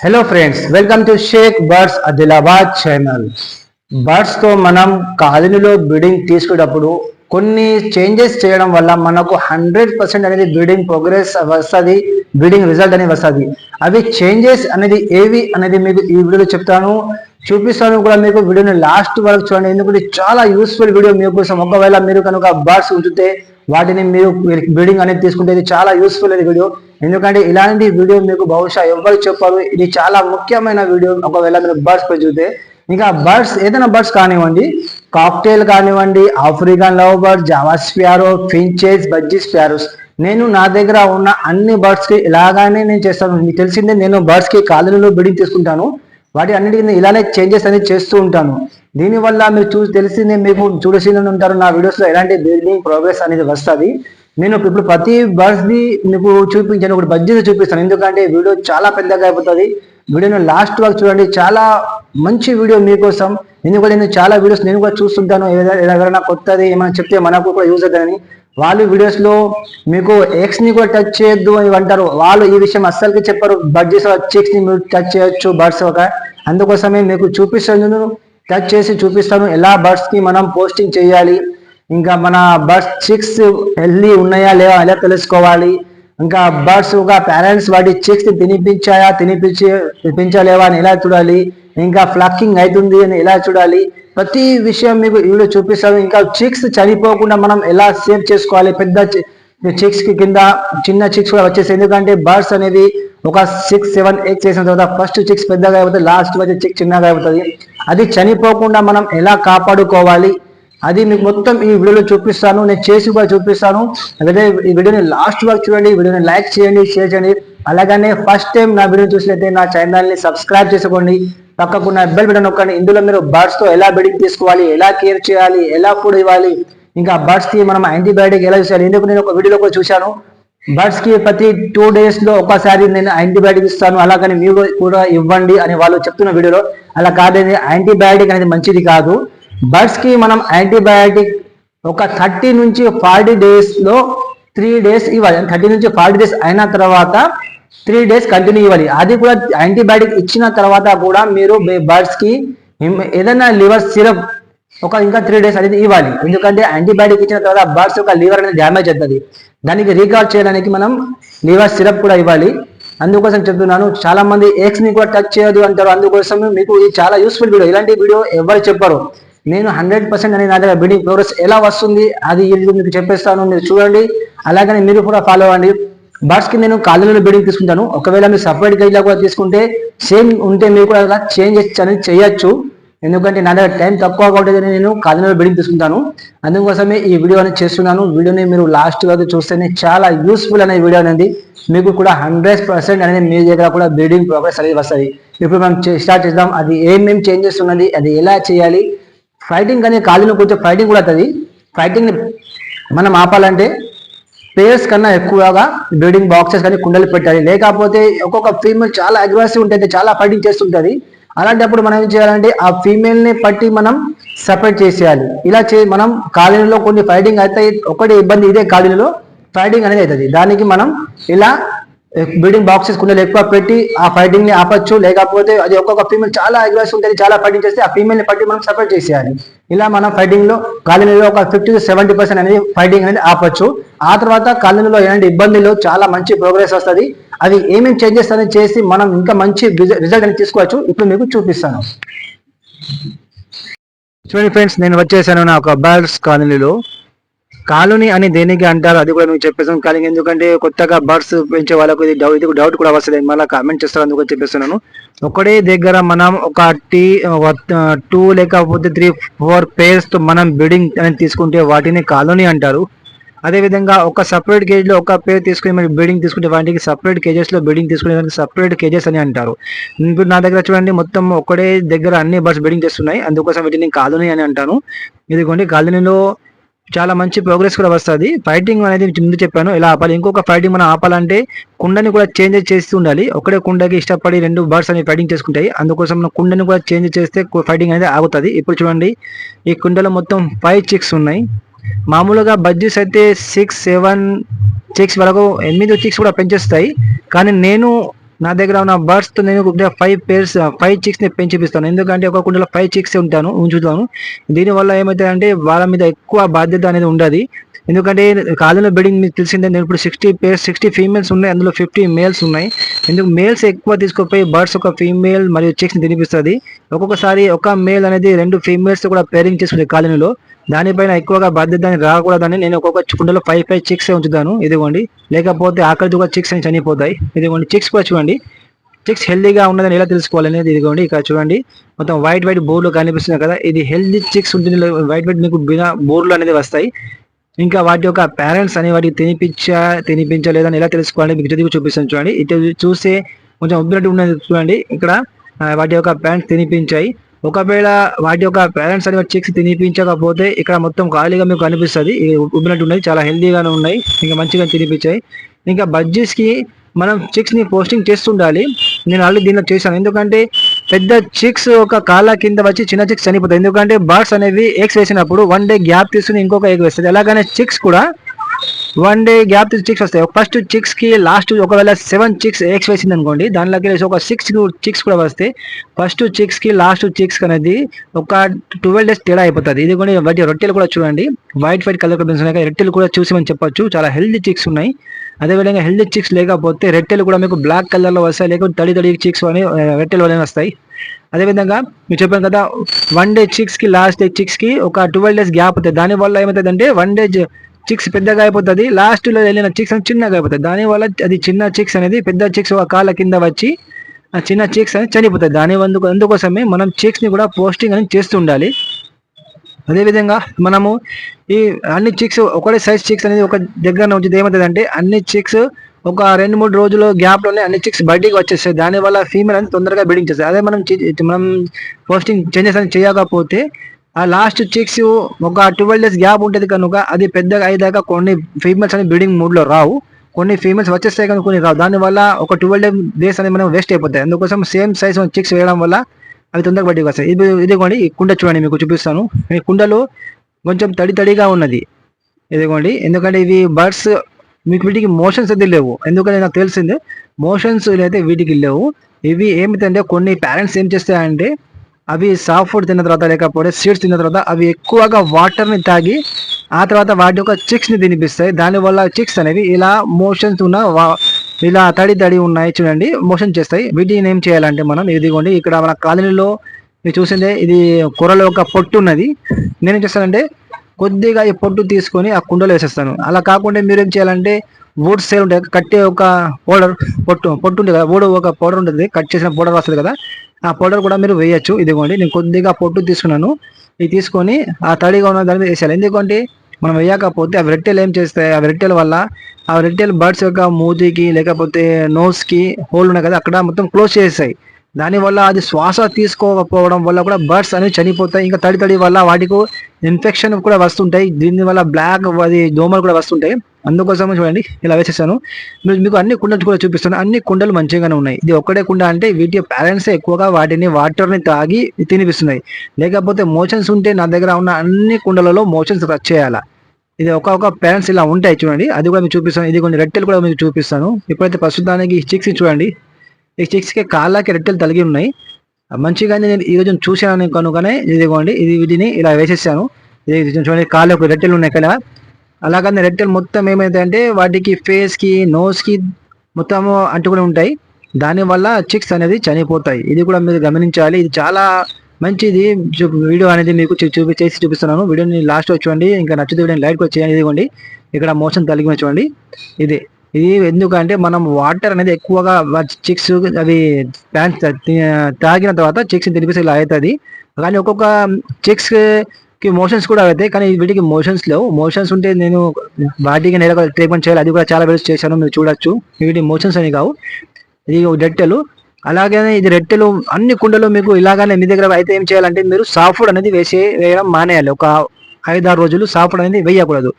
Hello friends welcome to Shaik birds Adilabad channel బర్డ్స్తో మనం కాలనీలో breeding తీసుకునేటప్పుడు కొన్ని చేంజెస్ చేయడం వల్ల మనకు హండ్రెడ్ పర్సెంట్ అనేది బ్రీడింగ్ ప్రోగ్రెస్ వస్తుంది బ్రీడింగ్ రిజల్ట్ అనేది వస్తుంది. అవి చేంజెస్ అనేది ఏవి అనేది మీకు ఈ వీడియోలో చెప్తాను. చూపిస్తాను కూడా మీకు వీడియోని లాస్ట్ వరకు చూడండి. ఎందుకంటే చాలా యూస్ఫుల్ వీడియో మీకోసం ఒకవేళ మీరు కనుక బర్డ్స్ ఉంచితే వాటిని మీరు బ్రీడింగ్ అనేది తీసుకుంటే ఇది చాలా యూస్ఫుల్ అనేది వీడియో ఎందుకంటే ఇలాంటి వీడియో మీకు బహుశా ఎవరు చెప్పారు. ఇది చాలా ముఖ్యమైన వీడియో ఒకవేళ మీరు బర్డ్స్ పై చూస్తే ఇంకా బర్డ్స్ ఏదైనా బర్డ్స్ కానివ్వండి కాక్టైల్ కానివ్వండి African love bird Java sparrow finches budgie sparrows నేను నా దగ్గర ఉన్న అన్ని బర్డ్స్కి ఇలాగానే నేను చేస్తాను. మీకు తెలిసిందే నేను బర్డ్స్కి కాలనీలో బిడింగ్ తీసుకుంటాను. వాటి అన్నిటికీ ఇలానే చేంజెస్ అనేది చేస్తూ ఉంటాను. దీనివల్ల మీరు చూసి తెలిసిందే మీకు చూడశీలని ఉంటారు. నా వీడియోస్లో ఎలాంటి బిల్డింగ్ ప్రోగ్రెస్ అనేది వస్తుంది. నేను ఇప్పుడు ప్రతి బస్ది మీకు చూపించాను. ఒకటి బడ్జెట్ చూపిస్తాను. ఎందుకంటే వీడియో చాలా పెద్దగా అయిపోతుంది. వీడియోని లాస్ట్ వరకు చూడండి. చాలా మంచి వీడియో మీకోసం. ఎందుకంటే నేను చాలా వీడియోస్ నేను కూడా చూస్తుంటాను. ఏదైనా ఎవరైనా కొత్తది ఏమైనా చెప్తే మనకు కూడా యూజ్ అవుతుందని. వాళ్ళు వీడియోస్లో మీకు ఎక్స్ని కూడా టచ్ చేయొద్దు అని అంటారు. వాళ్ళు ఈ విషయం అస్సలకి చెప్పరు. బడ్జెస్ చిక్స్ని మీరు టచ్ చేయొచ్చు బర్డ్స్ ఒక. అందుకోసమే మీకు చూపిస్తాను టచ్ చేసి చూపిస్తాను. ఎలా బర్డ్స్కి మనం పోస్టింగ్ చేయాలి? ఇంకా మన బర్డ్స్ చిక్స్ హెల్దీ ఉన్నాయా లేవా ఎలా తెలుసుకోవాలి? ఇంకా బర్డ్స్ ఒక పేరెంట్స్ వాటి చిక్స్ తినిపించాయా తినిపించి తినిపించలేవా అని ఎలా చూడాలి? ఇంకా ఫ్లక్కింగ్ అవుతుంది అని ఎలా చూడాలి? ప్రతి విషయం మీకు వీడియో చూపిస్తాను. ఇంకా చిక్స్ చనిపోకుండా మనం ఎలా సేవ్ చేసుకోవాలి? పెద్ద చిక్స్కి కింద చిన్న చిక్స్ కూడా వచ్చేసి ఎందుకంటే బర్డ్స్ అనేవి ఒక సిక్స్ సెవెన్ ఎయిట్ చేసిన తర్వాత ఫస్ట్ చిక్స్ పెద్దగా అయిపోతుంది లాస్ట్ వచ్చే చిక్ చిన్నగా అయిపోతుంది అది చనిపోకుండా మనం ఎలా కాపాడుకోవాలి? అది మీకు మొత్తం ఈ వీడియోలో చూపిస్తాను. నేను చేసి కూడా చూపిస్తాను. అదే ఈ వీడియోని లాస్ట్ వరకు చూడండి. ఈ వీడియోని లైక్ చేయండి షేర్ చేయండి. అలాగనే ఫస్ట్ టైం నా వీడియో చూసినట్లయితే నా ఛానల్ని సబ్స్క్రైబ్ చేసుకోండి. పక్కకున్న బెల్ బటన్ నొక్కండి. ఇందులో మీరు బర్డ్స్తో ఎలా బెడింగ్ తీసుకోవాలి ఎలా కేర్ చేయాలి ఎలా ఫుడ్ ఇవ్వాలి ఇంకా బర్డ్స్కి మనం యాంటీబయాటిక్ ఎలా చేయాలి. ఎందుకు నేను ఒక వీడియోలో కూడా చూశాను. బర్డ్స్కి ప్రతి టూ డేస్లో ఒకసారి నేను యాంటీబయాటిక్ ఇస్తాను. అలాగని మీరు కూడా ఇవ్వండి అని వాళ్ళు చెప్తున్న వీడియోలో. అలా కాదని యాంటీబయాటిక్ అనేది మంచిది కాదు. బర్డ్స్కి మనం యాంటీబయాటిక్ ఒక థర్టీ నుంచి ఫార్టీ డేస్లో త్రీ డేస్ ఇవ్వాలి. థర్టీ నుంచి ఫార్టీ డేస్ అయిన తర్వాత త్రీ డేస్ కంటిన్యూ ఇవ్వాలి. అది కూడా యాంటీబయాటిక్ ఇచ్చిన తర్వాత కూడా మీరు బర్డ్స్కి ఏదైనా లివర్ సిరప్ ఒక ఇంకా త్రీ డేస్ అనేది ఇవ్వాలి. ఎందుకంటే యాంటీబయాటిక్ ఇచ్చిన తర్వాత బర్డ్స్ యొక్క లివర్ అనేది డ్యామేజ్ అవుతుంది. దానికి రికార్డ్ చేయడానికి మనం లివర్ సిరప్ కూడా ఇవ్వాలి. అందుకోసం చెప్తున్నాను చాలా మంది ఎగ్స్ని కూడా టచ్ చేయదు అంటారు. అందుకోసం మీకు ఇది చాలా యూస్ఫుల్ వీడియో ఇలాంటి వీడియో ఎవరు చెప్పరు. నేను హండ్రెడ్ పర్సెంట్ అనేది నా దగ్గర బిడింగ్ ప్రోగ్రెస్ ఎలా వస్తుంది అది మీకు చెప్పేస్తాను. మీరు చూడండి. అలాగని మీరు కూడా ఫాలో అవ్వండి బర్డ్స్కి నేను కాలేజీలో బిల్డింగ్ తీసుకుంటాను. ఒకవేళ మీరు సపరేట్ గైడ్ కూడా తీసుకుంటే సేమ్ ఉంటే మీరు కూడా అలా చేంజ్ అనేది చేయొచ్చు. ఎందుకంటే నా దగ్గర టైం తక్కువ కాబట్టి నేను కాలేజీలో బిల్డింగ్ తీసుకుంటాను. అందుకోసమే ఈ వీడియో అనేది చేస్తున్నాను. వీడియోని మీరు లాస్ట్ వరకు చూస్తేనే చాలా యూస్ఫుల్ అనే వీడియో అనేది మీకు కూడా హండ్రెడ్ పర్సెంట్ అనేది మీ దగ్గర కూడా బిల్డింగ్ ప్రోగ్రెస్ అనేది వస్తుంది. ఇప్పుడు మనం స్టార్ట్ చేద్దాం. అది ఏమేమి చేంజెస్ ఉన్నది అది ఎలా చేయాలి? ఫైటింగ్ కానీ కాలనీలో కొంచెం ఫైటింగ్ కూడా అవుతుంది. ఫైటింగ్ని మనం ఆపాలంటే పేర్స్ కన్నా ఎక్కువగా బ్రీడింగ్ బాక్సెస్ కానీ కుండలు పెట్టాలి. లేకపోతే ఒక్కొక్క ఫీమేల్ చాలా అగ్రెసివ్ ఉంటుంది చాలా ఫైటింగ్ చేస్తుంటుంది. అలాంటప్పుడు మనం ఏం చేయాలంటే ఆ ఫీమేల్ని పట్టి మనం సపరేట్ చేసేయాలి. ఇలా చే మనం కాలనీలో కొన్ని ఫైటింగ్ అయితే ఒకటి ఇబ్బంది ఇదే కాలనీలో ఫైటింగ్ అనేది అవుతుంది. దానికి మనం ఇలా బిల్డింగ్ బాక్సెస్ కుండలు ఎక్కువ పెట్టి ఆ ఫైటింగ్ని ఆపచ్చు. లేకపోతే అది ఒక్కొక్క ఫీమేల్ చాలా అగ్రెసివ్ ఉంటుంది చాలా ఫైటింగ్ చేస్తే ఆ ఫీమేల్ని పట్టి మనం సపోర్ట్ చేసేయాలి. ఇలా మనం ఫైటింగ్లో కాలనీలో ఒక ఫిఫ్టీ టు సెవెంటీ పర్సెంట్ అనేది ఫైటింగ్ అనేది ఆపచ్చు. ఆ తర్వాత కాలనీలో ఎలాంటి ఇబ్బందులు చాలా మంచి ప్రోగ్రెస్ వస్తుంది. అవి ఏమేమి చేంజెస్ అనేది చేసి మనం ఇంకా మంచి రిజల్ట్ అనేది తీసుకోవచ్చు. ఇప్పుడు మీకు చూపిస్తాను. చూడండి ఫ్రెండ్స్ నేను వచ్చేసాను నా ఒక బర్డ్స్ కాలనీలో. కాలనీ అని దేనికి అంటారు? అది కూడా మీకు చెప్పేసాను కానీ ఎందుకంటే కొత్తగా బర్డ్స్ పెంచే వాళ్ళకు ఇది డౌట్ ఇది డౌట్ కూడా వస్తుంది మళ్ళీ కామెంట్ చేస్తారు అందుకు చెప్పేస్తున్నాను. ఒకటే దగ్గర మనం ఒక టీ టూ లేకపోతే త్రీ ఫోర్ పేర్స్తో మనం బిడ్డింగ్ అనేది తీసుకుంటే వాటిని కాలనీ అంటారు. అదే విధంగా ఒక సపరేట్ కేజీలో ఒక పేరు తీసుకుని మరి బిల్డింగ్ తీసుకుంటే వాటికి సపరేట్ కేజెస్లో బిల్డింగ్ తీసుకునే దానికి సపరేట్ కేజెస్ అని అంటారు. ఇప్పుడు నా దగ్గర చూడండి మొత్తం ఒకటే దగ్గర అన్ని బర్డ్స్ బిల్డింగ్ చేస్తున్నాయి. అందుకోసం వీటిని కాలనీ అని అంటాను. ఇదిగోండి కాలనీలో చాలా మంచి ప్రోగ్రెస్ కూడా వస్తుంది. ఫైటింగ్ అనేది ముందు చెప్పాను ఇలా ఆపాలి. ఇంకొక ఫైటింగ్ మనం ఆపాలంటే కుండని కూడా చేంజ్ చేస్తూ ఉండాలి. ఒకటే కుండకి ఇష్టపడి రెండు బర్డ్స్ అనేవి ఫైటింగ్ చేసుకుంటాయి. అందుకోసం మనం కుండని కూడా చేంజ్ చేస్తే ఫైటింగ్ అనేది ఆగుతుంది. ఇప్పుడు చూడండి ఈ కుండలో మొత్తం ఫైవ్ చిక్స్ ఉన్నాయి. మామూలుగా బడ్జెట్స్ అయితే సిక్స్ సెవెన్ చిక్స్ వరకు ఎనిమిది చిక్స్ కూడా పెంచేస్తాయి. కానీ నేను నా దగ్గర ఉన్న బర్డ్స్తో నేను ఫైవ్ పేర్స్ ఫైవ్ చిక్స్ని పెంచిపిస్తాను ఎందుకంటే ఒక కుండలో ఫైవ్ చిక్స్ ఉంటాను ఉంచుతాను. దీనివల్ల ఏమవుతుందంటే వాళ్ళ మీద ఎక్కువ బాధ్యత అనేది ఉండదు. ఎందుకంటే కాలంలో బెడింగ్ మీకు తెలిసిందే నేను ఇప్పుడు సిక్స్టీ పేర్స్ సిక్స్టీ ఫీమేల్స్ ఉన్నాయి అందులో ఫిఫ్టీ మేల్స్ ఉన్నాయి. ఎందుకు మేల్స్ ఎక్కువ తీసుకుపోయి బర్డ్స్ ఒక ఫీమేల్ మరియు చిక్స్ని తినిపిస్తుంది. ఒక్కొక్కసారి ఒక మేల్ అనేది రెండు ఫీమేల్స్ కూడా పేరింగ్ చేసుకుంది కాలనీలో. దానిపైన ఎక్కువగా బాధ్యత అని రాకూడదని నేను ఒక్కొక్క కుండలో ఫైవ్ ఫైవ్ చిక్స్ ఉంచుతాను. ఇదిగోండి. లేకపోతే ఆకలితో కూడా చిక్స్ అని చనిపోతాయి. ఇదిగోండి. చిక్స్ కూడా చూడండి. చిక్స్ హెల్దీగా ఉన్నదని ఎలా తెలుసుకోవాలనేది ఇదిగోండి. ఇక్కడ చూడండి. మొత్తం వైట్ వైట్ బోర్లు కనిపిస్తున్నాయి కదా. ఇది హెల్దీ చిక్స్ ఉంటుంది. వైట్ వైట్ మీకు బినా బోర్లు అనేది వస్తాయి. ఇంకా వాటి యొక్క పేరెంట్స్ అని వాటికి తినిపించా తినిపించలేదని ఎలా తెలుసుకోవాలని మీకు చదివి చూపిస్తాను చూడండి. ఇటు చూస్తే కొంచెం ఉబ్బినట్టు ఉన్నది చూడండి. ఇక్కడ వాటి యొక్క పేరెంట్స్ తినిపించాయి. ఒకవేళ వాటి యొక్క పేరెంట్స్ అనేవి చిక్స్ తినిపించకపోతే ఇక్కడ మొత్తం ఖాళీగా మీకు కనిపిస్తుంది. ఉబ్బినట్టు ఉన్నాయి చాలా హెల్దీగానే ఉన్నాయి. ఇంకా మంచిగా తినిపించాయి. ఇంకా బజ్జీస్కి మనం చిక్స్ని పోస్టింగ్ చేస్తుండాలి. నేను ఆల్రెడీ దీనిలో చేశాను. ఎందుకంటే పెద్ద చిక్స్ ఒక కాళ్ళ కింద వచ్చి చిన్న చిక్స్ చనిపోతాయి. ఎందుకంటే బర్డ్స్ అనేవి ఎగ్స్ వేసినప్పుడు వన్ డే గ్యాప్ తీసుకుని ఇంకొక ఎగ్ వేస్తుంది. అలాగనే చిక్స్ కూడా వన్ డే గ్యాప్ చిక్స్ వస్తాయి. ఫస్ట్ చిక్స్కి లాస్ట్ ఒకవేళ సెవెన్ చిక్స్ ఎగ్స్ వేసింది అనుకోండి దానిలోకి వెళ్ళి ఒక సిక్స్ చిక్స్ కూడా వస్తే ఫస్ట్ చిక్స్కి లాస్ట్ చిక్స్ అనేది ఒక ట్వెల్వ్ డేస్ తేడా అయిపోతుంది. ఇది కూడా వాటి రొట్టెలు కూడా చూడండి. వైట్ వైట్ కలర్ ఉన్నాయి రొట్టెలు కూడా చూసి మనం చెప్పొచ్చు. చాలా హెల్దీ చిక్స్ ఉన్నాయి. అదేవిధంగా హెల్దీ చిక్స్ లేకపోతే రెట్టెలు కూడా మీకు బ్లాక్ కలర్లో వస్తాయి. లేకపోతే తడి తడి చిక్స్ అని రెట్టెలు అనేవి వస్తాయి. అదేవిధంగా మీరు చెప్పాను కదా వన్ డే చిక్స్కి లాస్ట్ డే చిక్స్కి ఒక ట్వెల్వ్ డేస్ గ్యాప్ అవుతుంది. దానివల్ల ఏమవుతుందంటే వన్ డే చిక్స్ పెద్దగా అయిపోతుంది. లాస్ట్లో వెళ్ళిన చిక్స్ అని చిన్నగా అయిపోతుంది. దానివల్ల అది చిన్న చిక్స్ అనేది పెద్ద చిక్స్ ఒక కాళ్ళ కింద వచ్చి ఆ చిన్న చిక్స్ అనేది చనిపోతాయి దాని అందుకు అందుకోసమే మనం చిక్స్ని కూడా పోస్టింగ్ అనేది చేస్తుండాలి అదేవిధంగా మనము ఈ అన్ని చిక్స్ ఒకటే సైజ్ చిక్స్ అనేది ఒక దగ్గర ఉంచితే ఏమవుతుంది అంటే అన్ని చిక్స్ ఒక రెండు మూడు రోజులు గ్యాప్లోనే అన్ని చిక్స్ బయటికి వచ్చేస్తాయి. దానివల్ల ఫీమేల్ అనేది తొందరగా బిడింగ్ చేస్తాయి అదే మనం మనం పోస్టింగ్ చేంజెస్ అని చేయకపోతే ఆ లాస్ట్ చిక్స్ ఒక ట్వెల్వ్ డేస్ గ్యాప్ ఉంటుంది కనుక అది పెద్దగా అయ్యేదాకా కొన్ని ఫీమేల్స్ అనేది బ్రీడింగ్ మూడ్లో రావు. కొన్ని ఫీమేల్స్ వచ్చేస్తాయి కానీ కొన్ని రావు. దానివల్ల ఒక ట్వెల్వ్ డేస్ అనేది మనం వేస్ట్ అయిపోతాయి. అందుకోసం సేమ్ సైజ్ చిక్స్ వేయడం వల్ల అవి తొందరగా బయటకు వస్తాయి. ఇది ఇదిగోండి ఈ కుండ చూడండి మీకు చూపిస్తాను. ఈ కుండలో కొంచెం తడి తడిగా ఉన్నది. ఇదిగోండి. ఎందుకంటే ఇవి బర్డ్స్ మీకు వీటికి మోషన్స్ అయితే లేవు. ఎందుకంటే నాకు తెలిసిందే? మోషన్స్ అయితే వీటికి లేవు. ఇవి ఏమిటంటే కొన్ని పేరెంట్స్ ఏం చేస్తాయంటే అవి సాఫ్ట్ ఫుడ్ తిన్న తర్వాత లేకపోతే సీడ్స్ తిన్న తర్వాత అవి ఎక్కువగా వాటర్ని తాగి ఆ తర్వాత వాటి యొక్క చిక్స్ని తినిపిస్తాయి. దానివల్ల చిక్స్ అనేవి ఇలా మోషన్స్ ఉన్న వా- ఇలా తడి తడి ఉన్నాయి చూడండి మోషన్ చేస్తాయి. వీటిని ఏం చేయాలంటే మనం ఇదిగోండి ఇక్కడ మన కాలనీలో మీరు చూసిందే ఇది కూరలో ఒక పొట్టు ఉన్నది. నేనేం చేస్తానంటే కొద్దిగా ఈ పొట్టు తీసుకొని ఆ కుండలో వేసేస్తాను. అలా కాకుండా మీరు ఏం చేయాలంటే వుడ్ సేల్ ఉంటాయి కట్టే ఒక పౌడర్ పొట్టు పొట్టు ఉంటుంది కదా వుడ్ ఒక పౌడర్ ఉంటుంది కట్ చేసిన పౌడర్ వస్తుంది కదా ఆ పౌడర్ కూడా మీరు వేయచ్చు. ఇదిగోండి నేను కొద్దిగా పొట్టు తీసుకున్నాను. ఇది తీసుకొని ఆ తడిగా ఉన్న దాని మీద వేసేయాలి. ఎందుకంటే మనం వేయకపోతే ఆ రెట్టెలు ఏం చేస్తాయి? ఆ రెట్టెల వల్ల ఆ రెట్టెలు బర్డ్స్ యొక్క మూతికి లేకపోతే నోస్కి హోల్ ఉన్నాయి కదా అక్కడ మొత్తం క్లోజ్ చేస్తాయి దానివల్ల అది శ్వాస తీసుకోకపోవడం వల్ల కూడా బర్డ్స్ అనేవి చనిపోతాయి. ఇంకా తడి తడి వల్ల వాటికి ఇన్ఫెక్షన్ కూడా వస్తుంటాయి. దీని వల్ల బ్లాక్ అది దోమలు కూడా వస్తుంటాయి. అందుకోసం చూడండి ఇలా వేసేసాను. మీరు మీకు అన్ని కుండలు కూడా చూపిస్తాను. అన్ని కుండలు మంచిగానే ఉన్నాయి. ఇది ఒక్కడే కుండ అంటే వీటి పేరెంట్స్ ఎక్కువగా వాటిని వాటర్ని తాగి తినిపిస్తున్నాయి. లేకపోతే మోషన్స్ ఉంటే నా దగ్గర ఉన్న అన్ని కుండలలో మోషన్స్ రచ్ చేయాలా? ఇది ఒక ఒక పేరెంట్స్ ఇలా ఉంటాయి చూడండి. అది కూడా మీకు చూపిస్తాను. ఇది కొన్ని రెట్టెలు కూడా మీకు చూపిస్తాను. ఇప్పుడైతే ప్రస్తుతానికి చిక్స్ చూడండి. ఈ చిక్స్కి కాళ్ళకి రెట్టెలు తలిగి ఉన్నాయి. మంచిగా నేను ఈ రోజు చూశాను కనుకనే. ఇదిగోండి ఇది వీటిని ఇలా వేసేసాను. ఇది చూడండి కాళ్ళకు రెట్టెలు ఉన్నాయి ఇక్కడ. అలాగనే రెట్టెలు మొత్తం ఏమైతే అంటే వాటికి ఫేస్కి నోస్కి మొత్తము అంటుకుని ఉంటాయి. దాని వల్ల చిక్స్ అనేది చనిపోతాయి. ఇది కూడా మీరు గమనించాలి. ఇది చాలా మంచిది. వీడియో అనేది మీకు చూపి చేసి చూపిస్తున్నాను. వీడియోని లాస్ట్ చూడండి. ఇంకా నచ్చితే వీడియోని లైట్ కూడా చేయండి. ఇదిగోండి ఇక్కడ మోషన్ తలిగి ఉంది చూడండి. ఇది. ఇది ఎందుకంటే మనం వాటర్ అనేది ఎక్కువగా చిక్స్ అవి ప్యాంట్ తాగిన తర్వాత చిక్స్ తినిపిస్తే ఇలా అవుతుంది. కానీ ఒక్కొక్క చిక్స్కి మోషన్స్ కూడా అవుతాయి. కానీ వీటికి మోషన్స్ లేవు. మోషన్స్ ఉంటే నేను వాటికి నేను ట్రీట్మెంట్ చేయాలి. అది కూడా చాలా వీడియోస్ చేశాను. మీరు చూడొచ్చు. వీటి మోషన్స్ అని కావు. ఇది రెట్టెలు. అలాగే ఇది రెట్టెలు అన్ని కుండలు మీకు ఇలాగానే మీ దగ్గర అయితే ఏం చేయాలంటే మీరు సాఫ్ట్ అనేది వేసి వేయడం మానేయాలి. ఒక ఐదారు రోజులు సాఫ్ట్ అనేది వేయకూడదు.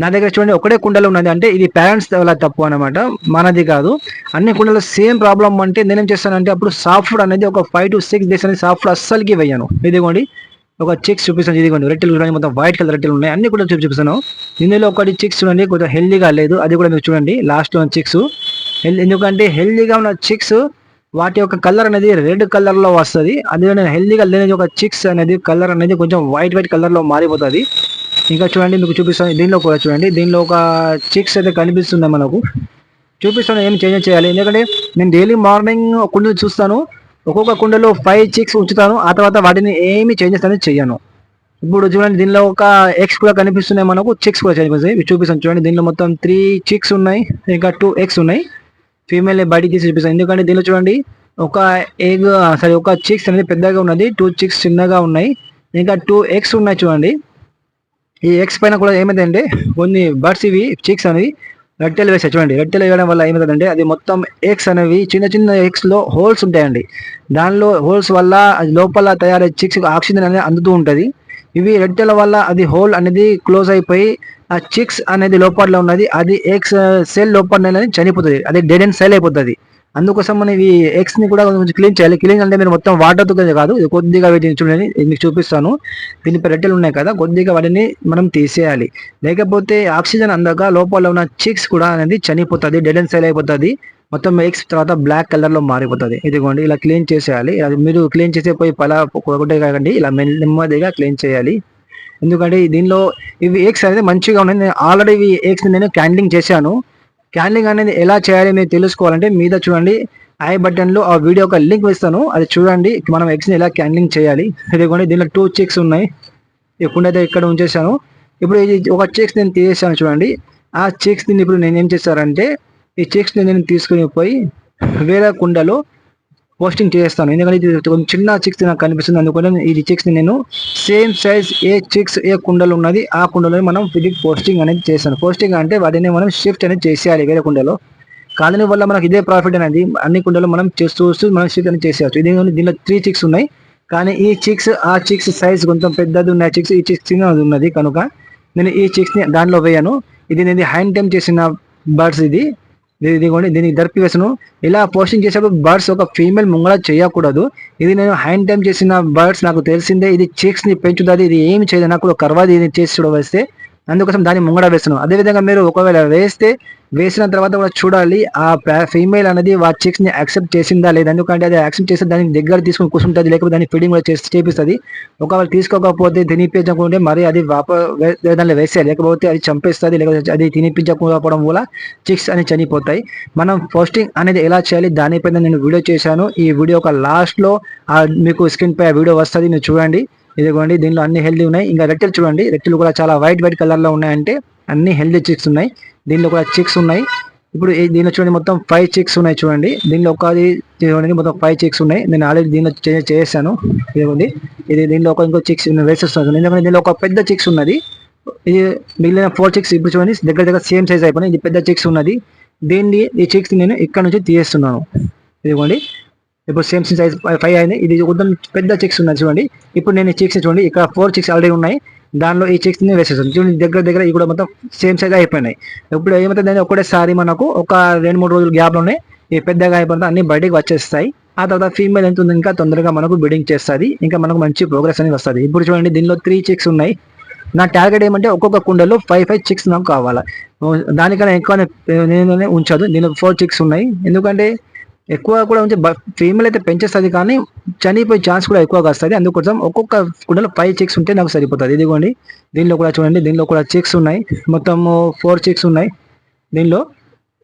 నా దగ్గర చూడండి ఒకటే కుండలు ఉన్నది. అంటే ఇది పేరెంట్స్ వల్ల తప్పు అనమాట మనది కాదు. అన్ని కుండలో సేమ్ ప్రాబ్లం అంటే నేనేం చేస్తానంటే అప్పుడు సాఫ్ట్ అనేది ఒక ఫైవ్ టు సిక్స్ డేస్ అనేది సాఫ్ట్ అస్సలకి వేయను ఇదిగోండి. ఒక చిక్స్ చూపిస్తాను ఇదిగోండి. రెట్టెలు చూడండి మొత్తం వైట్ కలర్ రెట్టెలు ఉన్నాయి. అన్ని కూడా చూపి చూపిస్తాను. ఇందులో ఒకటి చిక్స్ చూడండి కొంచెం హెల్దీగా లేదు. అది కూడా మీరు చూడండి. లాస్ట్ చిక్స్ హెల్- ఎందుకంటే హెల్దీగా ఉన్న చిక్స్ వాటి యొక్క కలర్ అనేది రెడ్ కలర్లో వస్తుంది. అదే హెల్దీగా లేని ఒక చిక్స్ అనేది కలర్ అనేది కొంచెం వైట్ వైట్ కలర్లో మారిపోతుంది. ఇంకా చూడండి మీకు చూపిస్తాను దీనిలో కూడా చూడండి దీనిలో ఒక చిక్స్ అయితే కనిపిస్తుంది మనకు. చూపిస్తాను ఏం చేంజ్ చేయాలి. ఎందుకంటే నేను డైలీ మార్నింగ్ కుండలు చూస్తాను ఒక్కొక్క కుండలో ఫైవ్ చిక్స్ ఉంచుతాను ఆ తర్వాత వాటిని ఏమి చేంజెస్ అనేది చేయను ఇప్పుడు చూడండి దీనిలో ఒక ఎక్స్ కూడా కనిపిస్తున్నాయి మనకు చిక్స్ కూడా కనిపిస్తాయి. ఇవి చూపిస్తాను చూడండి దీనిలో మొత్తం త్రీ చిక్స్ ఉన్నాయి ఇంకా టూ ఎగ్స్ ఉన్నాయి. ఫీమేల్ బయటికి తీసి చూపిస్తాను. ఎందుకంటే దీనిలో చూడండి ఒక ఎగ్ సారీ ఒక చిక్స్ అనేది పెద్దగా ఉన్నది టూ చిక్స్ చిన్నగా ఉన్నాయి ఇంకా టూ ఎగ్స్ ఉన్నాయి చూడండి. ఈ ఎగ్స్ పైన కూడా ఏమైందంటే కొన్ని బర్డ్స్ ఇవి చిక్స్ అనేవి రెట్టెలు వేసాయి చూడండి రెట్టెలు వేయడం వల్ల ఏమవుతుందంటే అది మొత్తం ఎగ్స్ అనేవి చిన్న చిన్న ఎగ్స్లో హోల్స్ ఉంటాయండి. దానిలో హోల్స్ వల్ల అది లోపల తయారయ్యే చిక్స్ ఆక్సిజన్ అనేది అందుతూ ఉంటుంది. ఇవి రెట్టెల వల్ల అది హోల్ అనేది క్లోజ్ అయిపోయి ఆ చిక్స్ అనేది లోపల ఉన్నది. అది ఎగ్స్ సెల్ లోపల అనేది చనిపోతుంది. అది డెడ్ అండ్ సెల్ అయిపోతుంది. అందుకోసం మనం ఈ ఎగ్స్ని కూడా కొంచెం క్లీన్ చేయాలి. క్లీన్ అంటే మీరు మొత్తం వాటర్ కాదు ఇది కొద్దిగా వీటిని చూడండి మీకు చూపిస్తాను. దీనిపై రెట్టెలు ఉన్నాయి కదా కొద్దిగా వాటిని మనం తీసేయాలి. లేకపోతే ఆక్సిజన్ అందక లోపల ఉన్న చిక్స్ కూడా అనేది చనిపోతుంది డెడ్ అండ్ సెల్ అయిపోతుంది. మొత్తం ఎగ్స్ తర్వాత బ్లాక్ కలర్లో మారిపోతుంది. ఇదిగోండి ఇలా క్లీన్ చేసేయాలి. అది మీరు క్లీన్ చేసే పోయి పలా ఒకటే కాకండి ఇలా నెమ్మదిగా క్లీన్ చేయాలి. ఎందుకంటే దీనిలో ఇవి ఎగ్స్ అనేది మంచిగా ఉన్నాయి. నేను ఆల్రెడీ ఇవి ఎగ్స్ నేను క్యాండింగ్ చేశాను. క్యాండింగ్ అనేది ఎలా చేయాలి మీరు తెలుసుకోవాలంటే మీద చూడండి ఐ బటన్లో ఆ వీడియో ఒక లింక్ ఇస్తాను అది చూడండి మనం ఎగ్స్ని ఎలా క్యాండింగ్ చేయాలి. ఇదిగోండి దీనిలో టూ చెక్స్ ఉన్నాయి. ఈ అయితే ఇక్కడ ఉంచేసాను ఇప్పుడు ఇది ఒక చెక్స్ నేను తీసేసాను చూడండి. ఆ చిక్స్ని ఇప్పుడు నేను ఏం చేశారంటే ఈ చెక్స్ని నేను తీసుకుని పోయి వేరే కుండలో పోస్టింగ్ చేస్తాను. ఎందుకంటే ఇది కొంచెం చిన్న చిక్స్ నాకు కనిపిస్తుంది. అందుకని ఈ చిక్స్ని నేను సేమ్ సైజ్ ఏ చిక్స్ ఏ కుండలు ఉన్నది ఆ కుండలో మనం ఫిజిక్ పోస్టింగ్ అనేది చేస్తాను. పోస్టింగ్ అంటే వాటిని మనం షిఫ్ట్ అనేది చేసేయాలి వేరే కుండలో. కాదని వల్ల మనకి ఇదే ప్రాఫిట్ అనేది అన్ని కుండలో మనం చేస్తూ చూస్తూ మనం షిఫ్ట్ అనేది చేసేయచ్చు. ఇది దీనిలో త్రీ చిక్స్ ఉన్నాయి. కానీ ఈ చిక్స్ ఆ చిక్స్ సైజ్ కొంచెం పెద్దది ఉన్నాయి. చిక్స్ ఈ చిక్స్ చిన్నది ఉన్నది. కనుక నేను ఈ చిక్స్ని దాంట్లో దానిలో వేయను. ఇది నేను హ్యాండ్ టైం చేసిన బర్డ్స్ ఇది. ఇదిగోండి దీనికి దర్పి ఇలా పోస్టింగ్ చేసేటప్పుడు బర్డ్స్ ఒక ఫీమేల్ ముంగళ చేయకూడదు. ఇది నేను హ్యాండ్ టైం చేసిన బర్డ్స్ నాకు తెలిసిందే. ఇది చిక్స్ని పెంచుతుంది ఇది ఏమి చేయదు. నాకు కర్వాది చేసి చూడవస్తే అందుకోసం దాన్ని ముంగడ వేస్తున్నాం అదేవిధంగా మీరు ఒకవేళ వేస్తే వేసిన తర్వాత కూడా చూడాలి ఆ ఫీమేల్ అనేది ఆ చిక్స్ని యాక్సెప్ట్ చేసిందా లేదా? ఎందుకంటే అది యాక్సెప్ట్ చేస్తే దాన్ని దగ్గర తీసుకుని కూర్చుంటుంది లేకపోతే దాన్ని ఫీడింగ్ కూడా చేసి చేపిస్తుంది. ఒకవేళ తీసుకోకపోతే తినిపించకుంటే మరి అది వాప దానిలో వేసేయాలి. లేకపోతే అది చంపేస్తుంది లేకపోతే అది తినిపించకపోవడం వల్ల చిక్స్ అని చనిపోతాయి. మనం పోస్టింగ్ అనేది ఎలా చేయాలి? దానిపైన నేను వీడియో చేశాను. ఈ వీడియో ఒక లాస్ట్లో మీకు స్క్రీన్ పై వీడియో వస్తుంది మీరు చూడండి. ఇదిగోండి దీనిలో అన్ని హెల్దీ ఉన్నాయి. ఇంకా రెట్టెలు చూడండి రెట్టెలు కూడా చాలా వైట్ వైట్ కలర్లో ఉన్నాయంటే అన్ని హెల్దీ చిక్స్ ఉన్నాయి. దీనిలో కూడా చిక్స్ ఉన్నాయి. ఇప్పుడు దీనిలో చూడండి మొత్తం ఫైవ్ చిక్స్ ఉన్నాయి చూడండి. దీనిలో ఒకది చూడండి మొత్తం ఫైవ్ చిక్స్ ఉన్నాయి. నేను ఆల్రెడీ దీనిలో చేశాను ఇదిగోండి ఇది దీనిలో ఒక ఇంకో చిక్స్ వేసేస్తున్నాను ఎందుకంటే దీనిలో ఒక పెద్ద చిక్స్ ఉన్నది. ఇది మిగిలిన ఫోర్ చిక్స్ ఇప్పుడు చూడండి దగ్గర దగ్గర సేమ్ సైజ్ అయిపోయినాయి. ఇది పెద్ద చిక్స్ ఉన్నది. దీన్ని ఈ చిక్స్ నేను ఇక్కడ నుంచి తీసేస్తున్నాను. ఇదిగోండి ఇప్పుడు సేమ్ సైజ్ ఫైవ్ అయింది. ఇది కొంచెం పెద్ద చెక్స్ ఉన్నాయి చూడండి. ఇప్పుడు నేను చెక్స్ చూడండి. ఇక్కడ ఫోర్ చిక్స్ ఆల్రెడీ ఉన్నాయి. దానిలో ఈ చిక్స్ని వేసేస్తాను చూడండి దగ్గర దగ్గర ఇవి కూడా మొత్తం సేమ్ సైజ్ అయిపోయినాయి. ఇప్పుడు ఏమవుతుంది ఒకటేసారి మనకు ఒక రెండు మూడు రోజులు గ్యాప్ ఉన్నాయి ఈ పెద్దగా అయిపోతే అన్ని బయటకు వచ్చేస్తాయి. ఆ తర్వాత ఫీమేల్ ఎంత ఉంది ఇంకా తొందరగా మనకు బిడ్డింగ్ చేస్తుంది. ఇంకా మనకు మంచి ప్రోగ్రెస్ అనేది వస్తుంది. ఇప్పుడు చూడండి దీనిలో త్రీ చెక్స్ ఉన్నాయి. నా టార్గెట్ ఏమంటే ఒక్కొక్క కుండలో ఫైవ్ ఫైవ్ చిక్స్ నాకు కావాలి. దానికన్నా ఎక్కువ నేను ఉంచదు. దీనిలో ఫోర్ చిక్స్ ఉన్నాయి. ఎందుకంటే ఎక్కువ కూడా ఉంచి ఫీమేల్ అయితే పెంచేస్తుంది కానీ చనిపోయే ఛాన్స్ కూడా ఎక్కువగా వస్తుంది. అందుకోసం ఒక్కొక్క కుండలో ఫైవ్ చిక్స్ ఉంటే నాకు సరిపోతుంది. ఇదిగోండి దీనిలో కూడా చూడండి దీనిలో కూడా చిక్స్ ఉన్నాయి. మొత్తం ఫోర్ చిక్స్ ఉన్నాయి దీనిలో.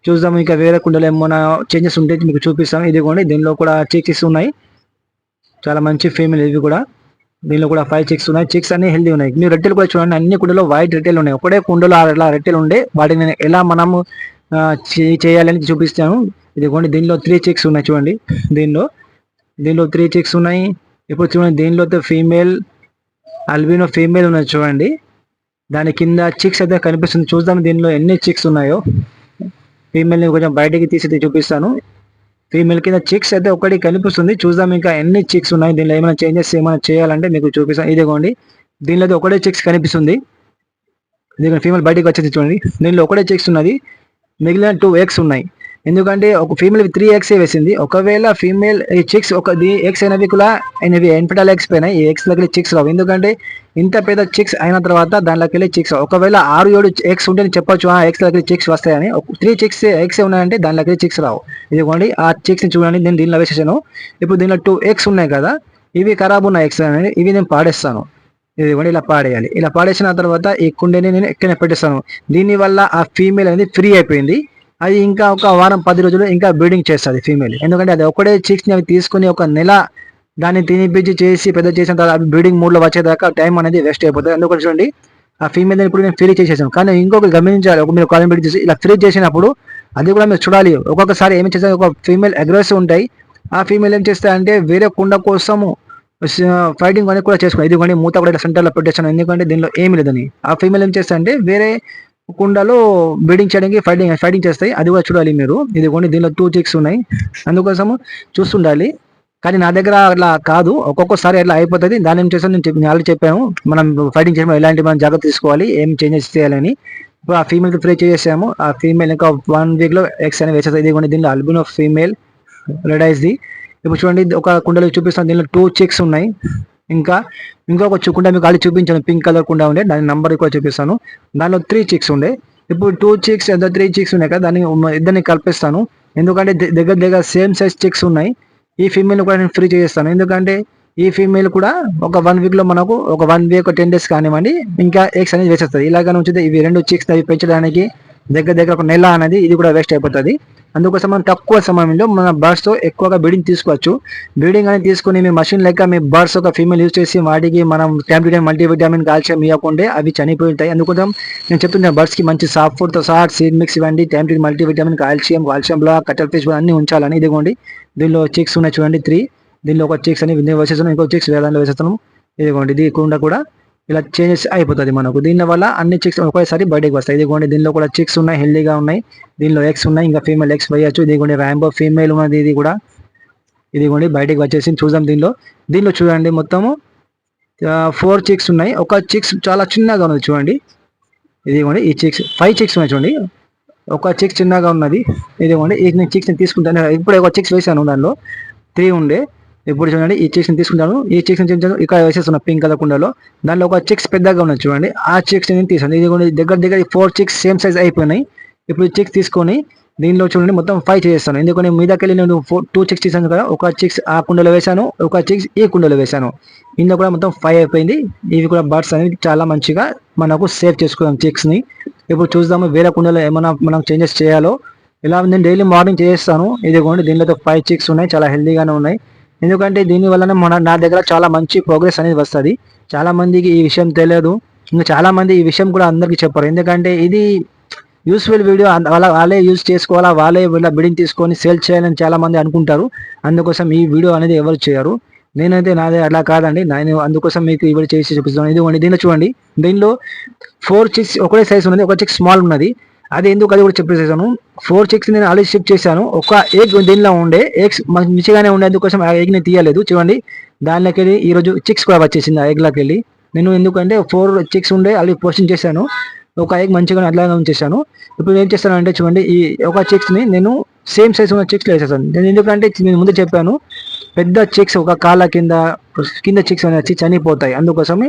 చూద్దాం ఇంకా వేరే కుండలో ఏమైనా చేంజెస్ ఉంటే మీకు చూపిస్తాం. ఇదిగోండి దీనిలో కూడా చిక్స్ ఉన్నాయి. చాలా మంచి ఫీమేల్ ఇవి కూడా. దీనిలో కూడా ఫైవ్ చిక్స్ ఉన్నాయి. చిక్స్ అన్ని హెల్దీ ఉన్నాయి. మీరు రెట్టెలు కూడా చూడండి అన్ని కుండలో వైట్ రెట్టెలు ఉన్నాయి. ఒకటే కుండలో అలా రెట్టెలు ఉండే. వాటిని నేను ఎలా మనము చే- చేయాలని చూపిస్తాను. ఇదిగోండి దీనిలో త్రీ చిక్స్ ఉన్నాయి చూడండి. దీనిలో దీనిలో త్రీ చిక్స్ ఉన్నాయి. ఇప్పుడు చూడండి దీనిలో ఫీమేల్ అల్బినో ఫీమేల్ ఉన్నది చూడండి. దాని కింద చిక్స్ అయితే కనిపిస్తుంది. చూద్దాం దీనిలో ఎన్ని చిక్స్ ఉన్నాయో. ఫీమేల్ని కొంచెం బయటికి తీసి చూపిస్తాను. ఫీమేల్ కింద చిక్స్ అయితే ఒకటి కనిపిస్తుంది. చూద్దాం ఇంకా ఎన్ని చిక్స్ ఉన్నాయి. దీనిలో ఏమైనా చేంజెస్ ఏమైనా చేయాలంటే మీకు చూపిస్తాను. ఇదిగోండి దీనిలో అయితే ఒకటే చిక్స్ కనిపిస్తుంది. ఫీమేల్ బయటికి వచ్చేది చూడండి. దీనిలో ఒకటే చిక్స్ ఉన్నది. మిగిలిన టూ ఎగ్స్ ఉన్నాయి. ఎందుకంటే ఒక ఫీమేల్ త్రీ ఎక్స్ వేసింది. ఒకవేళ ఫీమేల్ ఈ చిక్స్ ఒక ఎక్స్ అయినవి కూడా అయినవి ఎన్పిటల్ ఎక్స్ పోయినాయి ఈ ఎక్స్ దగ్గర చిక్స్ రావు. ఎందుకంటే ఇంత పెద్ద చిక్స్ అయిన తర్వాత దానిలోకి వెళ్ళి చిక్స్ ఒకవేళ ఆరు ఏడు ఎక్స్ ఉంటే చెప్పొచ్చు ఆ ఎక్స్ దగ్గర చిక్స్ వస్తాయని. త్రీ చిక్స్ ఎక్స్ ఉన్నాయంటే దానిలోకి వెళ్ళి చిక్స్ రావు. ఇదిగోండి ఆ చిక్స్ని చూడండి. నేను దీనిలో వేసేసాను. ఇప్పుడు దీనిలో టూ ఎక్స్ ఉన్నాయి కదా ఇవి ఖరాబ్ ఉన్న ఎక్స్ అనేది. ఇవి నేను పాడేస్తాను. ఇదిగోండి ఇలా పాడేయాలి. ఇలా పాడేసిన తర్వాత ఈ కుండని నేను ఎక్కడనే పెట్టేస్తాను. దీనివల్ల ఆ ఫీమేల్ అనేది ఫ్రీ అయిపోయింది. అది ఇంకా ఒక వారం పది రోజులు ఇంకా బ్రీడింగ్ చేస్తుంది ఫీమేల్ ఎందుకంటే అది ఒకటే చిక్స్ని అవి తీసుకుని ఒక నెల దాన్ని తినిపించి చేసి పెద్ద చేసిన తర్వాత బ్రీడింగ్ మూడ్లో వచ్చేదాకా టైం అనేది వేస్ట్ అయిపోతుంది. ఎందుకంటే చూడండి ఆ ఫీమేల్ ఇప్పుడు నేను ఫ్రీ చేసేసాను కానీ ఇంకొక గమనించాలి ఒక మీరు కాలం పెట్టి చేసి ఇలా ఫ్రీ చేసినప్పుడు అది కూడా మీరు చూడాలి. ఒక్కొక్కసారి ఏమి చేస్తే ఒక ఫీమేల్ అగ్రెసివ్ ఉంటాయి. ఆ ఫీమేల్ ఏం చేస్తాయంటే వేరే కుండ కోసము ఫైటింగ్ అనేది కూడా చేసుకున్నాను ఇది మూత కూడా ఇలా సెంటర్లో పెట్టేసాను ఎందుకంటే దీనిలో ఏమి లేదని. ఆ ఫీమేల్ ఏం చేస్తా అంటే వేరే కుండలో బ్రీడింగ్ చేయడానికి ఫైటింగ్ ఫైటింగ్ చేస్తాయి. అది కూడా చూడాలి మీరు. ఇది కొన్ని దీనిలో టూ చిక్స్ ఉన్నాయి. అందుకోసము చూస్తుండాలి. కానీ నా దగ్గర అట్లా కాదు. ఒక్కొక్కసారి అట్లా అయిపోతుంది. దాని ఏం చేస్తాను నేను ఆల్రెడీ చెప్పాను. మనం ఫైటింగ్ చేయడం ఎలాంటి మనం జాగ్రత్త తీసుకోవాలి? ఏం చేంజెస్ చేయాలని. ఇప్పుడు ఆ ఫీమేల్ ఫ్రీ చేసాము ఆ ఫీమేల్ ఇంకా వన్ వీక్లో ఎక్స్ అని వేసేస్తాయి. ఇది కొన్ని దీనిలో ఆఫ్ ఫీమేల్ రెడ్ ఐస్ ది. ఇప్పుడు చూడండి ఒక కుండలో చూపిస్తాను. దీనిలో టూ చిక్స్ ఉన్నాయి. ఇంకా ఇంకొక కుండ మీకు అది చూపించాను పింక్ కలర్ కుండ ఉండే దాని నంబర్ కూడా చూపిస్తాను. దానిలో త్రీ చిక్స్ ఉండే. ఇప్పుడు టూ చిక్స్ ఎంత త్రీ చిక్స్ ఉన్నాయి కదా దాన్ని ఇద్దరిని కల్పిస్తాను. ఎందుకంటే దగ్గర దగ్గర సేమ్ సైజ్ చిక్స్ ఉన్నాయి. ఈ ఫీమేల్ కూడా నేను ఫ్రీ చేస్తాను. ఎందుకంటే ఈ ఫీమేల్ కూడా ఒక వన్ వీక్లో మనకు ఒక వన్ వీక్ టెన్ డేస్ కానివ్వండి ఇంకా ఎగ్స్ అనేది వేసేస్తుంది. ఇలాగ ఉంచితే ఇవి రెండు చిక్స్ అవి పెంచడానికి దగ్గర దగ్గర ఒక నెల అనేది ఇది కూడా వేస్ట్ అయిపోతుంది. అందుకోసం మనం తక్కువ సమయంలో మన బర్డ్స్తో ఎక్కువగా బ్రీడింగ్ తీసుకోవచ్చు. బ్రీడింగ్ అనేది తీసుకుని మీ మషిన్ లెక్క మీ బర్డ్స్ ఒక ఫీమేల్ యూజ్ చేసి వాటికి మనం time to time multivitamin calcium ఇవ్వకుండా అవి చనిపోయి ఉంటాయి అందుకోసం నేను చెప్తున్నా బర్డ్స్కి మంచి సాఫ్ట్ ఫుడ్తో సహా సీడ్ మిక్స్ ఇవ్వండి time to multivitamin calcium calcium black cuttlefish అన్ని ఉంచాలని ఇదిగోండి. దీనిలో చిక్స్ ఉన్నాయి చూడండి త్రీ దీనిలో ఒక చిక్స్ అని వేసేస్తాను ఇంకో చిక్స్ వేదాంట్లో వేసేస్తాను ఇదిగోండి ఇది కుండ కూడా. ఇలా చేంజెస్ అయిపోతుంది మనకు. దీనివల్ల అన్ని చిక్స్ ఒకేసారి బయటకు వస్తాయి. ఇదిగోండి దీనిలో కూడా చిక్స్ ఉన్నాయి హెల్దీగా ఉన్నాయి. దీనిలో ఎక్స్ ఉన్నాయి ఇంకా ఫీమేల్ ఎక్స్ వేయచ్చు. ఇదిగోండి ర్యాంబో ఫీమేల్ ఉన్నది ఇది కూడా. ఇదిగోండి బయటకు వచ్చేసి చూద్దాం దీనిలో. దీనిలో చూడండి మొత్తము. ఫోర్ చిక్స్ ఉన్నాయి. ఒక చిక్స్ చాలా చిన్నగా ఉన్నది చూడండి. ఇదిగోండి ఈ చిక్స్ ఫైవ్ చిక్స్ ఉన్నాయి చూడండి. ఒక చిక్స్ చిన్నగా ఉన్నది. ఇదిగోండి ఈ నేను చిక్స్ని తీసుకుంటాను. ఇప్పుడే ఒక చిక్స్ వేసాను దానిలో. త్రీ ఉండే. ఇప్పుడు చూడండి ఈ చిక్స్ తీసుకుంటాను. ఈ చిక్స్ ఇక్కడ వేసేస్తున్న పింక్ కలర్ కుండలో. దానిలో ఒక చెక్స్ పెద్దగా ఉన్నది చూడండి. ఆ చెక్స్ నేను తీసాను. ఇది దగ్గర దగ్గర ఫోర్ చిక్స్ సేమ్ సైజ్ అయిపోయినాయి. ఇప్పుడు చెక్స్ తీసుకొని దీనిలో చూడండి మొత్తం ఫైవ్ చేస్తాను. ఎందుకంటే మీదకెళ్ళి నేను ఫోర్ టూ చిక్స్ తీసాను కదా ఒక చిక్స్ ఆ కుండలో వేసాను ఒక చిక్స్ ఈ కుండలో వేసాను ఇందులో కూడా మొత్తం ఫైవ్ అయిపోయింది. ఇవి కూడా బర్డ్స్ అనేవి చాలా మంచిగా మనకు సేవ్ చేసుకుందాం చెక్స్ని ఇప్పుడు చూద్దాము వేరే కుండలో ఏమైనా మనం చేంజెస్ చేయాలో. ఇలా నేను డైలీ మార్నింగ్ చేస్తాను. ఇదిగోండి దీనిలో ఫైవ్ చిక్స్ ఉన్నాయి. చాలా హెల్దీగానే ఉన్నాయి. ఎందుకంటే దీనివల్లనే మన నా దగ్గర చాలా మంచి ప్రోగ్రెస్ అనేది వస్తుంది. చాలామందికి ఈ విషయం తెలియదు. ఇంకా చాలా మంది ఈ విషయం కూడా అందరికీ చెప్పరు. ఎందుకంటే ఇది యూస్ఫుల్ వీడియో వాళ్ళ వాళ్ళే యూజ్ చేసుకోవాలా వాళ్ళే వీళ్ళ బిడింగ్ తీసుకొని సేల్ చేయాలని చాలామంది అనుకుంటారు. అందుకోసం ఈ వీడియో అనేది ఎవరు చేయరు. నేనైతే నాదే అలా కాదండి. నేను అందుకోసం మీకు ఇవి చేసి చూపిస్తాను ఇదిగోండి దీనిలో చూడండి. దీనిలో ఫోర్ చిక్స్ ఒకటే సైజ్ ఉన్నది ఒక చిక్స్ స్మాల్ ఉన్నది. అది ఎందుకు అది కూడా చెప్పేసాను ఫోర్ చెక్స్ నేను ఆల్రెడీ షిఫ్ట్ చేశాను. ఒక ఎగ్ దీనిలో ఉండే ఎగ్స్ మంచిగానే ఉండే అందుకోసం ఆ ఎగ్ని తీయలేదు. చూడండి దానిలోకి వెళ్ళి ఈరోజు చిక్స్ కూడా వచ్చేసింది ఆ ఎగ్లోకి వెళ్ళి నేను ఎందుకంటే ఫోర్ చిక్స్ ఉండే ఆల్రెడీ పోస్టింగ్ చేశాను. ఒక ఎగ్ మంచిగా అట్లాగే ఉంచేసాను ఇప్పుడు ఏం చేస్తాను అంటే చూడండి ఈ ఒక చిక్స్ని నేను సేమ్ సైజ్ ఉన్న చిక్స్లో వేసేసాను నేను ఎందుకంటే నేను ముందు చెప్పాను పెద్ద చిక్స్ ఒక కాళ్ళ కింద కింద చిక్స్ వచ్చి చనిపోతాయి. అందుకోసమే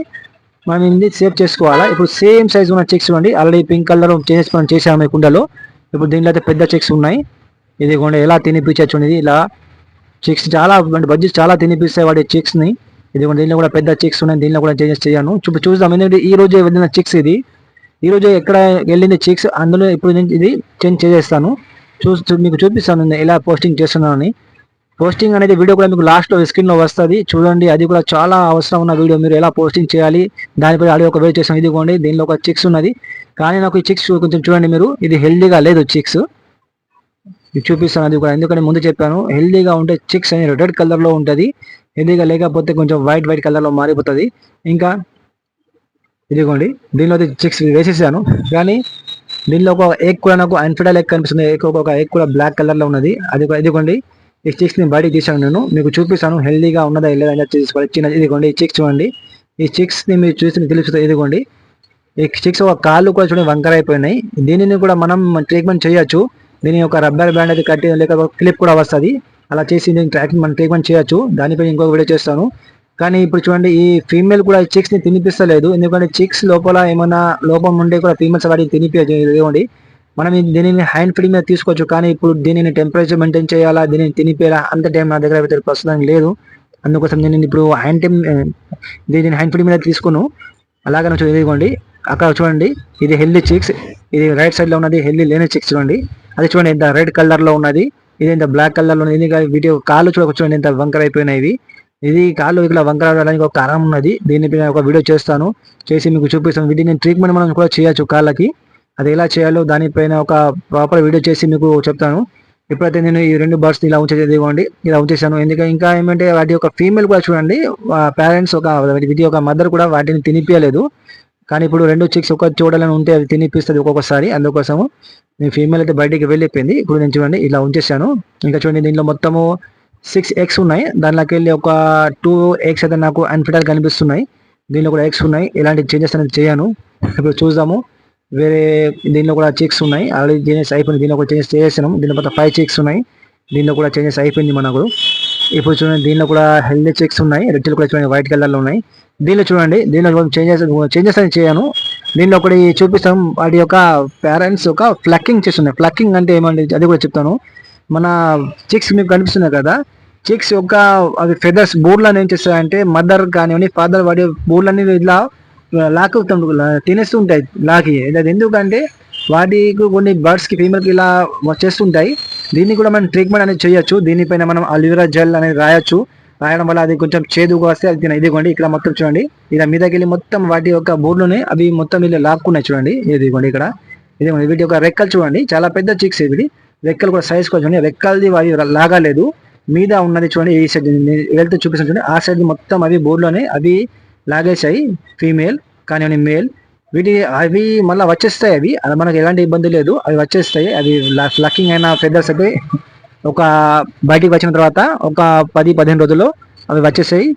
మనం ఇది సేవ్ చేసుకోవాలా? ఇప్పుడు సేమ్ సైజ్ ఉన్న చెక్స్ ఇవ్వండి ఆల్రెడీ పింక్ కలర్ చేసి మనం చేసాము ఈ కుండలో. ఇప్పుడు దీనిలో అయితే పెద్ద చెక్స్ ఉన్నాయి. ఇది కూడా ఎలా తినిపించచ్చు ఇది ఇలా చెక్స్ చాలా అంటే బడ్జెట్ చాలా తినిపిస్తాయి వాడి చెక్స్ని. ఇది కూడా దీనిలో కూడా పెద్ద చెక్స్ ఉన్నాయి. దీనిలో కూడా చేంజెస్ చేయను. చూపు చూద్దాం. ఎందుకంటే ఈ రోజే వెళ్ళిన చిక్స్ ఇది. ఈ రోజు ఎక్కడ వెళ్ళింది చెక్స్ అందులో ఇప్పుడు నేను ఇది చేంజ్ చేసేస్తాను. చూ మీకు చూపిస్తాను ఎలా పోస్టింగ్ చేస్తున్నాను పోస్టింగ్ అనేది వీడియో కూడా మీకు లాస్ట్లో స్క్రీన్లో వస్తుంది. చూడండి అది కూడా చాలా అవసరం ఉన్న వీడియో మీరు ఎలా పోస్టింగ్ చేయాలి? దానిపై ఆడియో ఒక వేట్ చేసాం. ఇదిగోండి దీనిలో ఒక చిక్స్ ఉన్నది. కానీ నాకు ఈ చిక్స్ కొంచెం చూడండి మీరు. ఇది హెల్దీగా లేదు చిక్స్ ఇది చూపిస్తాను అది కూడా. ఎందుకంటే ముందు చెప్పాను హెల్దీగా ఉంటే చిక్స్ అనేది రెడ్ కలర్లో ఉంటుంది. హెల్దీగా లేకపోతే కొంచెం వైట్ వైట్ కలర్లో మారిపోతుంది. ఇంకా ఇదిగోండి దీనిలో చిక్స్ వేసేసాను. కానీ దీనిలో ఒక ఎగ్ కూడా నాకు అన్ఫిడల్ ఎగ్ కనిపిస్తుంది. ఒక ఎగ్ కూడా బ్లాక్ కలర్లో ఉన్నది. అది ఇదిగోండి. ఈ చిక్స్ని బయటికి తీసాను నేను. మీకు చూపిస్తాను హెల్దీగా ఉన్నదా లేదా తీసుకోవాలి చిన్న ఇదిగోండి ఈ చిక్స్ చూడండి. ఈ చిక్స్ని మీరు చూసి తెలుస్తుంది ఇదిగోండి. ఈ చిక్స్ ఒక కాళ్ళు కూడా చూడండి వంకర అయిపోయినాయి దీనిని కూడా మనం ట్రీట్మెంట్ చేయొచ్చు. దీని ఒక రబ్బర్ బ్యాండ్ అది కట్టి లేక క్లిప్ కూడా వస్తుంది. అలా చేసి నేను ట్రాకింగ్ మనం ట్రీట్మెంట్ చేయొచ్చు. దానిపై ఇంకొక వీడియో చేస్తాను. కానీ ఇప్పుడు చూడండి ఈ ఫీమేల్ కూడా చిక్స్ని తినిపిస్తలేదు. ఎందుకంటే చిక్స్ లోపల ఏమైనా లోపం ఉండే కూడా ఫీమేల్స్ వాటిని తినిపించండి మనం ఈ- దీనిని హ్యాండ్ ఫీడింగ్ మీద తీసుకోవచ్చు కానీ ఇప్పుడు దీనిని టెంపరేచర్ మెయింటైన్ చేయాలా దీనిని తినిపేయాలా అంత టైం నా దగ్గర అయితే ప్రస్తుతం లేదు. అందుకోసం నేను ఇప్పుడు హ్యాండ్ టైం దీనిని హ్యాండ్ ఫీడింగ్ మీద తీసుకును. అలాగే చూడండి ఇదిగోండి అక్కడ చూడండి ఇది హెల్దీ చిక్స్ ఇది రైట్ సైడ్లో ఉన్నది హెల్దీ లేని చిక్స్ చూడండి. అది చూడండి ఇంత రెడ్ కలర్లో ఉన్నది ఇది ఇంత బ్లాక్ కలర్లో ఉన్నది ఇది వీటి కాళ్ళు చూడక చూడండి ఇంత వంకర అయిపోయినాయి ఇది కాళ్ళు ఇక్కడ వంకర అవడానికి ఒక కారణం ఉన్నది దీనిపైన ఒక వీడియో చేస్తాను. చేసి మీకు చూపిస్తాను. వీటిని ట్రీట్మెంట్ మనం కూడా చేయొచ్చు కాళ్ళకి. అది ఎలా చేయాలో దానిపైన ఒక ప్రాపర్ వీడియో చేసి మీకు చెప్తాను. ఇప్పుడైతే నేను ఈ రెండు బర్డ్స్ ఇలా ఉంచేది ఇవ్వండి. ఇలా ఉంచేసాను ఎందుకంటే ఇంకా ఏమంటే వాటి యొక్క ఫీమేల్ కూడా చూడండి. పేరెంట్స్ ఒక వీటి ఒక మదర్ కూడా వాటిని తినిపించలేదు కానీ ఇప్పుడు రెండు చిక్స్ ఒక చూడాలని ఉంటే అది తినిపిస్తుంది ఒక్కొక్కసారి. అందుకోసము నేను ఫీమేల్ అయితే బయటికి వెళ్ళిపోయింది. ఇప్పుడు నేను చూడండి ఇలా ఉంచేసాను ఇంకా చూడండి దీనిలో మొత్తము సిక్స్ ఎగ్స్ ఉన్నాయి. దానిలోకి వెళ్ళి ఒక టూ ఎగ్స్ అయితే నాకు అన్ఫిటల్ కనిపిస్తున్నాయి. దీనిలో కూడా ఎగ్స్ ఉన్నాయి. ఇలాంటి చేంజెస్ అనేది చేయను. ఇప్పుడు చూద్దాము. వేరే దీనిలో కూడా చిక్స్ ఉన్నాయి. ఆల్రెడీ చేంజెస్ అయిపోయింది. దీనిలో కూడా చేంజెస్ చేసినాం దీని తర్వాత ఫైవ్ చిక్స్ ఉన్నాయి. దీనిలో కూడా చేంజెస్ అయిపోయింది మనకు ఇప్పుడు చూడండి దీనిలో కూడా హెల్దీ చెక్స్ ఉన్నాయి. రెడ్లు కూడా చూడండి వైట్ కలర్లో ఉన్నాయి. దీనిలో చూడండి దీనిలో చేంజెస్ చేంజెస్ అని చేయను. దీనిలో ఒకటి చూపిస్తాం. వాటి యొక్క పేరెంట్స్ ఒక ఫ్లక్కింగ్ చేస్తున్నాయి. ఫ్లక్కింగ్ అంటే ఏమండి? అది కూడా చెప్తాను. మన చిక్స్ మీకు కనిపిస్తున్నాయి కదా? చిక్స్ యొక్క అవి ఫెదర్స్ బోర్డులను ఏం చేస్తాయంటే మదర్ కానివ్వండి ఫాదర్ వాడి బోర్డులన్నీ ఇట్లా లాక్ అవుతాం తినేస్తుంటాయి లాకి అది ఎందుకంటే వాటికి కొన్ని బర్డ్స్కి కి ఇలా వచ్చేస్తుంటాయి దీన్ని కూడా మనం ట్రీట్మెంట్ అనేది చేయొచ్చు. దీనిపైన మనం అల్యూరా జెల్ అనేది రాయొచ్చు. రాయడం వల్ల అది కొంచెం చేదుగా వస్తే అది తిన- ఇదిగోండి ఇక్కడ మొత్తం చూడండి. ఇలా మీదకి వెళ్ళి మొత్తం వాటి యొక్క బోర్డులోనే అవి మొత్తం ఇలా లాక్కున్నాయి చూడండి. ఇదిగోండి ఇక్కడ. ఇదిగోండి వీటి యొక్క రెక్కలు చూడండి. చాలా పెద్ద చిక్స్ ఇవి. రెక్కలు కూడా సైజ్ కూడా చూడండి. రెక్కలది అవి లాగలేదు. మీద ఉన్నది చూడండి ఈ సైడ్ వెళ్తే చూపిస్తాను చూడండి. ఆ సైడ్ మొత్తం అవి బోర్డులోనే అవి లాగేసాయి ఫీమేల్ కానీ మేల్ వీటి అవి మళ్ళీ వచ్చేస్తాయి అవి. అది మనకు ఎలాంటి ఇబ్బంది లేదు. అవి వచ్చేస్తాయి. అవి ఫ్లక్కింగ్ అయిన ఫెదర్స్ అయితే ఒక బయటికి వచ్చిన తర్వాత ఒక పది పదిహేను రోజుల్లో అవి వచ్చేస్తాయి.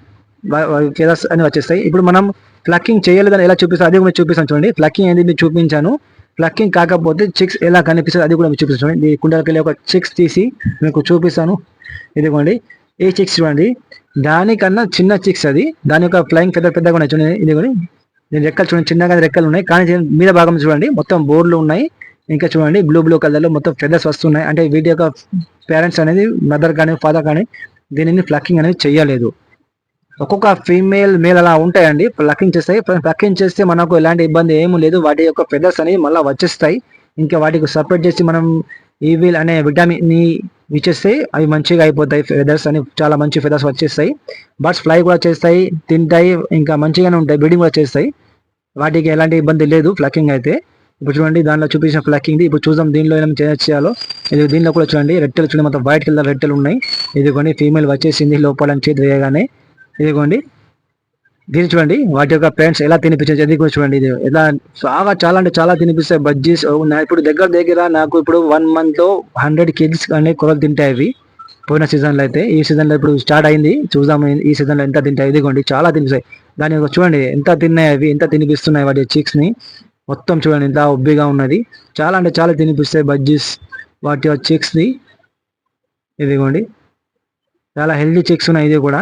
ఫెదర్స్ అని వచ్చేస్తాయి. ఇప్పుడు మనం ఫ్లక్కింగ్ చేయలేదని ఎలా చూపిస్తాం? అది కూడా చూపిస్తాను చూడండి. ఫ్లక్కింగ్ అనేది మీకు చూపించాను. ఫ్లక్కింగ్ కాకపోతే చిక్స్ ఎలా కనిపిస్తుంది అది కూడా మీకు చూపిస్తాను చూడండి. ఈ కుండలకి వెళ్ళి ఒక చిక్స్ తీసి మీకు చూపిస్తాను. ఇదిగోండి. ఏ చిక్స్ చూడండి. దానికన్నా చిన్న చిక్స్ అది. దాని యొక్క ఫ్లయింగ్ పెద్ద పెద్దగా ఉన్నాయి చూడండి. ఇదిగోండి దీని రెక్కలు చూడండి. చిన్నగా రెక్కలు ఉన్నాయి. కానీ మీద భాగం చూడండి. మొత్తం బోర్డులు ఉన్నాయి. ఇంకా చూడండి. బ్లూ బ్లూ కలర్లో మొత్తం ఫెదర్స్ వస్తున్నాయి. అంటే వీటి యొక్క పేరెంట్స్ అనేది మదర్ కానీ ఫాదర్ కానీ దీనిని ఫ్లక్కింగ్ అనేది చేయలేదు. ఒక్కొక్క ఫీమేల్ మేల్ అలా ఉంటాయండి. ప్లక్కింగ్ చేస్తాయి ప్లక్కింగ్ చేస్తే మనకు ఎలాంటి ఇబ్బంది ఏమీ లేదు. వాటి యొక్క ఫెదర్స్ అనేవి మళ్ళీ వచ్చేస్తాయి. ఇంకా వాటికి సపరేట్ చేసి మనం ఈవిల్ అనే విటమిన్ ఇచ్చేస్తాయి. ఇచ్చేస్తే అవి మంచిగా అయిపోతాయి ఫెదర్స్ అని చాలా మంచి ఫెదర్స్ వచ్చేస్తాయి. బర్డ్స్ ఫ్లై కూడా చేస్తాయి తింటాయి ఇంకా మంచిగానే ఉంటాయి బ్రీడింగ్ కూడా చేస్తాయి. వాటికి ఎలాంటి ఇబ్బంది లేదు ఫ్లకింగ్ అయితే. ఇప్పుడు చూడండి దానిలో చూపించిన ఫ్లకింగ్ది ఇప్పుడు చూద్దాం దీనిలో ఏమైనా చేంజ్ చేయాలో. ఇది దీనిలో కూడా చూడండి రెట్టెలు చూడండి మొత్తం వైట్ కలర్ రెట్టెలు ఉన్నాయి. ఇదిగోండి ఫీమేల్ వచ్చేసింది లోపల చేతి వేయగానే. ఇదిగోండి. దీన్ని చూడండి. వాటి యొక్క పేరెంట్స్ ఎలా తినిపించచ్చు అది కూడా చూడండి. ఇది ఎలా చాలా చాలా అంటే చాలా తినిపిస్తాయి బజ్జీస్ ఉన్నాయి ఇప్పుడు దగ్గర దగ్గర నాకు ఇప్పుడు వన్ మంత్లో హండ్రెడ్ కేజీస్ అనే కూరలు తింటాయి అవి పోయిన సీజన్లో అయితే ఈ సీజన్లో ఇప్పుడు స్టార్ట్ అయింది. చూద్దాం ఈ సీజన్లో ఎంత తింటాయి ఇదిగోండి చాలా తినిపిస్తాయి. దాని యొక్క చూడండి ఎంత తిన్నాయి అవి ఎంత తినిపిస్తున్నాయి వాటి చీక్స్ని మొత్తం చూడండి ఎంత ఉబ్బిగా ఉన్నది. చాలా అంటే చాలా తినిపిస్తాయి బజ్జీస్ వాటి యొక్క చిక్స్ని ఇదిగోండి. చాలా హెల్దీ చిక్స్ ఉన్నాయి ఇది కూడా.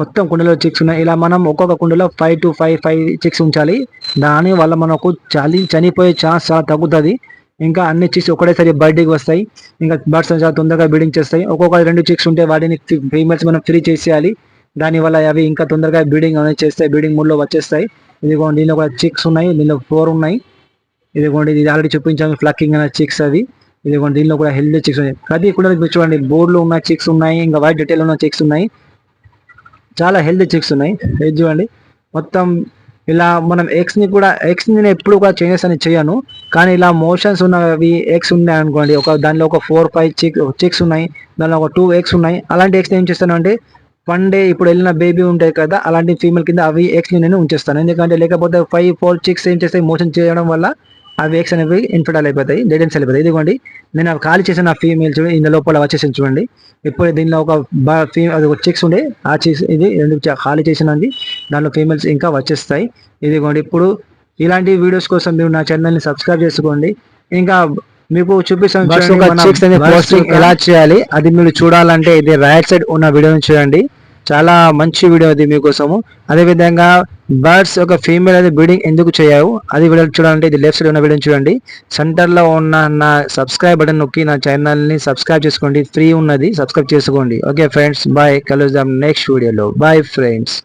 మొత్తం కుండలో చిక్స్ ఉన్నాయి. ఇలా మనం ఒక్కొక్క కుండలో five to five five chicks ఉంచాలి. దాని వల్ల మనకు చలి చనిపోయే ఛాన్స్ చాలా తగ్గుతుంది. ఇంకా అన్ని చిక్స్ ఒకటేసారి బర్త్డేకి వస్తాయి. ఇంకా బర్డ్స్ చాలా తొందరగా బీడింగ్ చేస్తాయి. ఒక్కొక్క రెండు చిక్స్ ఉంటే వాటిని ఫీమేల్స్ మనం ఫ్రీ చేసేయాలి. దానివల్ల అవి ఇంకా తొందరగా బీడింగ్ అనేది చేస్తాయి. బీడింగ్ మూడ్లో వచ్చేస్తాయి. ఇదిగోండి దీనిలో కూడా చిక్స్ ఉన్నాయి. దీనిలో ఫోర్ ఉన్నాయి. ఇదిగోండి ఇది ఆల్రెడీ చూపించాము ఫ్లక్కింగ్ అనే చిక్స్ అవి. ఇదిగోండి దీనిలో కూడా హెల్దీ చిక్స్ ఉన్నాయి. ప్రతి కూడా చూడండి బోర్డులో ఉన్న చిక్స్ ఉన్నాయి. ఇంకా వైట్ డీటెయిల్ ఉన్న చిక్స్ ఉన్నాయి. చాలా హెల్తీ చిక్స్ ఉన్నాయి. ఇది చూడండి. మొత్తం ఇలా మనం ఎగ్స్ని కూడా ఎగ్స్ని నేను ఎప్పుడు కూడా చేంజెస్ అని చేయను. కానీ ఇలా మోషన్స్ ఉన్నవి ఎగ్స్ ఉన్నాయి అనుకోండి. ఒక దానిలో ఒక ఫోర్ ఫైవ్ చిక్ చిక్స్ ఉన్నాయి. దానిలో ఒక టూ ఎగ్స్ ఉన్నాయి. అలాంటి ఎగ్స్ ఏం చేస్తాను అంటే వన్ డే ఇప్పుడు వెళ్ళిన బేబీ ఉంటాయి కదా అలాంటి ఫీమేల్ కింద అవి ఎక్స్ని నేను ఉంచేస్తాను. ఎందుకంటే లేకపోతే ఫైవ్ ఫోర్ చిక్స్ ఏం చేస్తాయి? మోషన్ చేయడం వల్ల అవి ఎగ్స్ అనేవి ఇన్ఫర్టైల్ అయిపోతాయి డెడెన్స్ అయిపోతాయి. ఇదిగోండి నేను అవి ఖాళీ చేసిన ఫీమేల్ చూడండి ఇందులో లోపల వచ్చేసి చూడండి. ఇప్పుడు దీనిలో ఒక ఫీమేల్ అది ఒక చిక్స్ ఉండే ఆ చిక్స్ ఇది రెండు ఖాళీ చేసినది దానిలో ఫీమేల్స్ ఇంకా వచ్చేస్తాయి ఇదిగోండి ఇప్పుడు ఇలాంటి వీడియోస్ కోసం మీరు నా ఛానల్ని సబ్స్క్రైబ్ చేసుకోండి. ఇంకా మీకు చూపిస్తాను posting యొక్క- ఎలా చేయాలి అది మీరు చూడాలంటే ఇది రైట్ సైడ్ ఉన్న వీడియోని చూడండి. చాలా మంచి వీడియో ఇది మీకోసము. అదే విధంగా బర్డ్స్ ఒక ఫీమేల్ అది బ్రీడింగ్ ఎందుకు చేయవు? అది వీడియో చూడండి ఇది లెఫ్ట్ సైడ్ ఉన్న వీడియో చూడండి. సెంటర్లో ఉన్న నా సబ్స్క్రైబ్ బటన్ నొక్కి నా ఛానల్ని సబ్స్క్రైబ్ చేసుకోండి. ఫ్రీ ఉన్నది సబ్స్క్రైబ్ చేసుకోండి. ఓకే ఫ్రెండ్స్ బాయ్ కలుద్దాం నెక్స్ట్ వీడియోలో బాయ్ ఫ్రెండ్స్